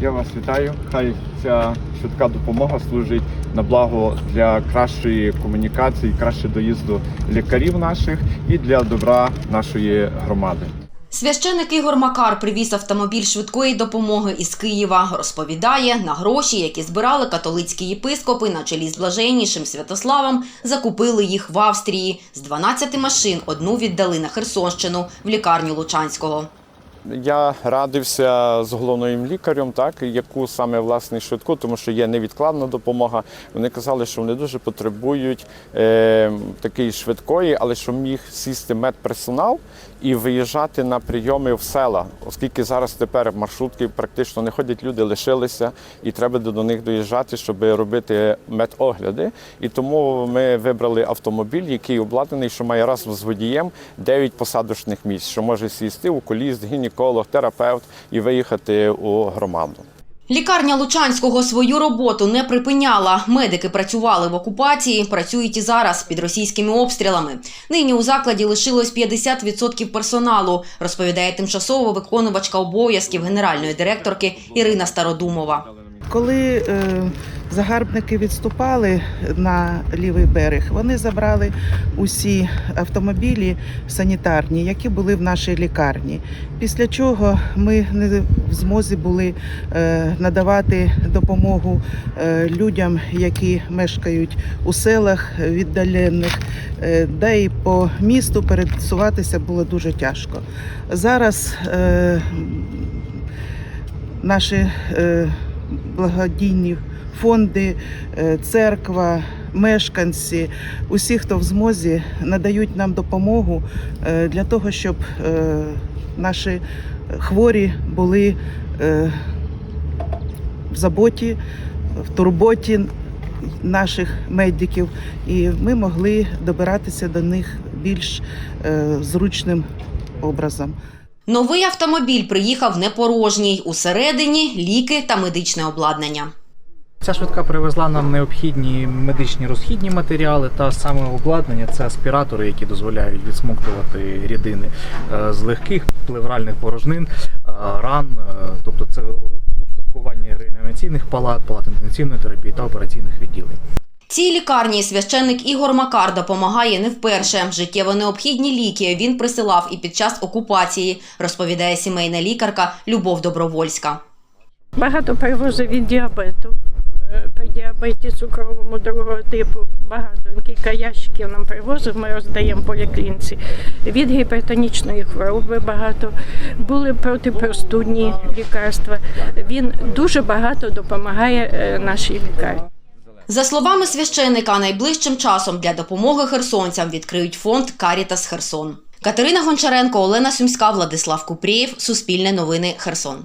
Я вас вітаю. Хай ця швидка допомога служить на благо для кращої комунікації, краще доїзду лікарів наших і для добра нашої громади. Священик Ігор Макар привіз автомобіль швидкої допомоги із Києва. Розповідає, на гроші, які збирали католицькі єпископи на чолі з блаженнішим Святославом, закупили їх в Австрії. З 12 машин одну віддали на Херсонщину в лікарню Лучанського. Я радився з головним лікарем, так яку саме власне швидку, тому що є невідкладна допомога. Вони казали, що вони дуже потребують е, такої швидкої, але що міг сісти медперсонал і виїжджати на прийоми в села, оскільки зараз тепер маршрутки практично не ходять, люди лишилися, і треба до них доїжджати, щоб робити медогляди. І тому ми вибрали автомобіль, який обладнаний, що має разом з водієм 9 посадочних місць, що може сісти окуліст, гінеколог, терапевт і виїхати у громаду. Лікарня Лучанського свою роботу не припиняла. Медики працювали в окупації, працюють і зараз під російськими обстрілами. Нині у закладі лишилось 50% персоналу, розповідає тимчасово виконувачка обов'язків генеральної директорки Ірина Стародумова. Коли е, загарбники відступали на лівий берег, вони забрали усі автомобілі санітарні, які були в нашій лікарні. Після чого ми не в змозі були е, надавати допомогу е, людям, які мешкають у селах віддалених, е, да і по місту пересуватися було дуже тяжко. Зараз наші благодійні фонди, е, церква, мешканці, усі, хто в змозі, надають нам допомогу е, для того, щоб е, наші хворі були в заботі, в турботі наших медиків, і ми могли добиратися до них більш зручним образом. Новий автомобіль приїхав не порожній. Усередині ліки та медичне обладнання. Ця швидка привезла нам необхідні медичні розхідні матеріали та саме обладнання це аспіратори, які дозволяють відсмоктувати рідини е, з легких плевральних порожнин, е, ран, е, тобто це устаткування реанімаційних палат, палат інтенсивної терапії та операційних відділень. Цій лікарні священник Ігор Макар допомагає не вперше. Життєво необхідні ліки він присилав і під час окупації, розповідає сімейна лікарка Любов Добровольська. Багато перевозив від діабету. Е, При діабеті цукровому другого типу багато. Кілька ящиків нам привозив, ми роздаємо поліклінці. Від гіпертонічної хвороби багато. Були протипростудні лікарства. Він дуже багато допомагає е, нашій лікарні. За словами священика, найближчим часом для допомоги херсонцям відкриють фонд Карітас Херсон. Катерина Гончаренко, Олена Сумська, Владислав Купрієв. Суспільне новини Херсон.